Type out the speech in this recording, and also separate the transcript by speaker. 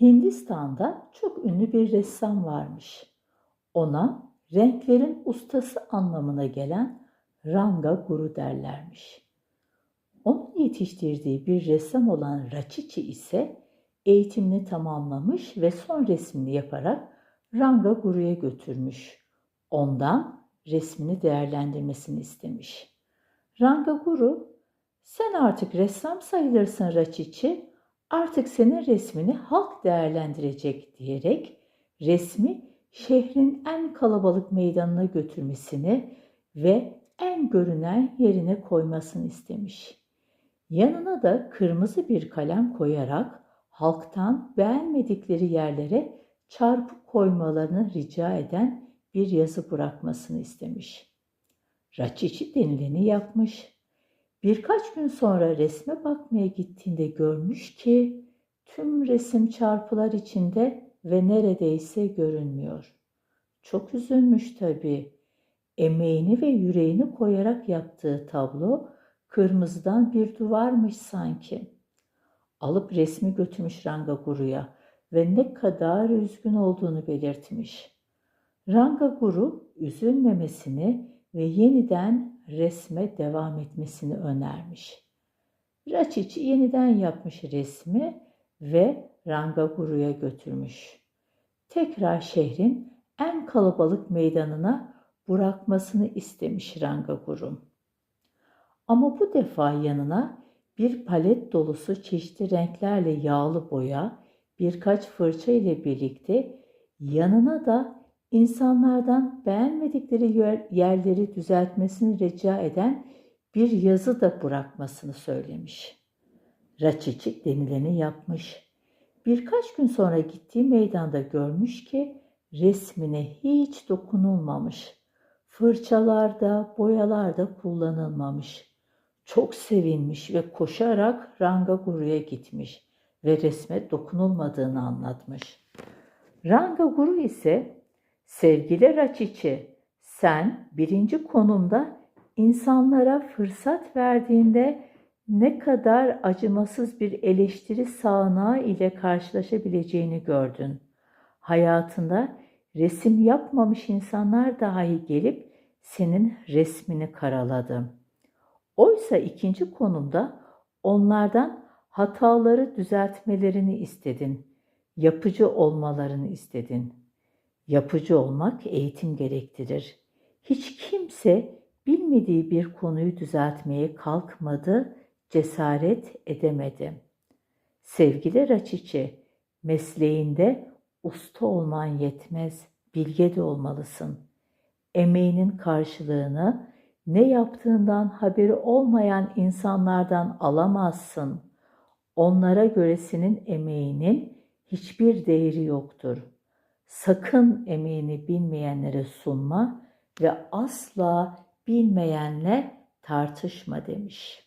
Speaker 1: Hindistan'da çok ünlü bir ressam varmış. Ona renklerin ustası anlamına gelen Ranga Guru derlermiş. Onun yetiştirdiği bir ressam olan Rachichi ise eğitimini tamamlamış ve son resmini yaparak Ranga Guru'ya götürmüş. Ondan resmini değerlendirmesini istemiş. Ranga Guru, sen artık ressam sayılırsın Rachichi, artık senin resmini halk değerlendirecek diyerek resmi şehrin en kalabalık meydanına götürmesini ve en görünen yerine koymasını istemiş. Yanına da kırmızı bir kalem koyarak halktan beğenmedikleri yerlere çarpı koymalarını rica eden bir yazı bırakmasını istemiş. Raçiçi denileni yapmış. Birkaç gün sonra resme bakmaya gittiğinde görmüş ki tüm resim çarpılar içinde ve neredeyse görünmüyor. Çok üzülmüş tabii. Emeğini ve yüreğini koyarak yaptığı tablo kırmızıdan bir duvarmış sanki. Alıp resmi götürmüş Ranga Guru'ya ve ne kadar üzgün olduğunu belirtmiş. Ranga Guru üzülmemesini ve yeniden resme devam etmesini önermiş. Raçiçi yeniden yapmış resmi ve Ranga Guru'ya götürmüş. Tekrar şehrin en kalabalık meydanına bırakmasını istemiş Ranga Guru. Ama bu defa yanına bir palet dolusu çeşitli renklerle yağlı boya, birkaç fırça ile birlikte yanına da insanlardan beğenmedikleri yerleri düzeltmesini rica eden bir yazı da bırakmasını söylemiş. Raçiçik denileni yapmış. Birkaç gün sonra gittiği meydanda görmüş ki resmine hiç dokunulmamış. Fırçalarda, boyalarda kullanılmamış. Çok sevinmiş ve koşarak Ranga Guru'ya gitmiş ve resme dokunulmadığını anlatmış. Ranga Guru ise sevgili Raçiçi sen birinci konumda insanlara fırsat verdiğinde ne kadar acımasız bir eleştiri sağanağı ile karşılaşabileceğini gördün. Hayatında resim yapmamış insanlar dahi gelip senin resmini karaladı. Oysa ikinci konumda onlardan hataları düzeltmelerini istedin. Yapıcı olmalarını istedin. Yapıcı olmak eğitim gerektirir. Hiç kimse bilmediği bir konuyu düzeltmeye kalkmadı, cesaret edemedi. Sevgili Raçiçi, mesleğinde usta olman yetmez, bilge de olmalısın. Emeğinin karşılığını ne yaptığından haberi olmayan insanlardan alamazsın. Onlara göre senin emeğinin hiçbir değeri yoktur. Sakın emeğini bilmeyenlere sunma ve asla bilmeyenle tartışma demiş.